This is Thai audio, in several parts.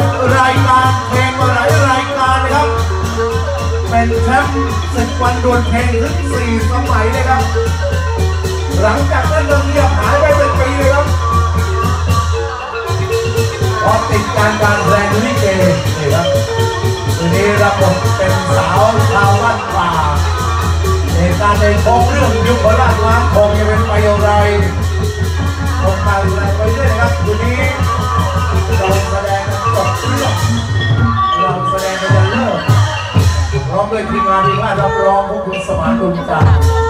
ดรายการเพลงมาหลายรายการนะครับ เป็นแชมป์ศึกวันดวลเพลงถึงสี่สมัยเลยครับ หลังจากนั้นเราเงียบหายไปเป็นปีเลยครับเพราะติดการการแสดงลิเกนี่ครับทีนี้รับบทเป็นสาวชาวบ้านป่าเหตุการณ์ในท้องเรื่องยุคราชล้างคงจะเป็นไปอย่างไรคงการแสดงไปเรื่อยนะครับทีนี้ ด้วยทีมงานดีมากรับรองพวกคุณสมานดุลจัน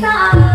上。啊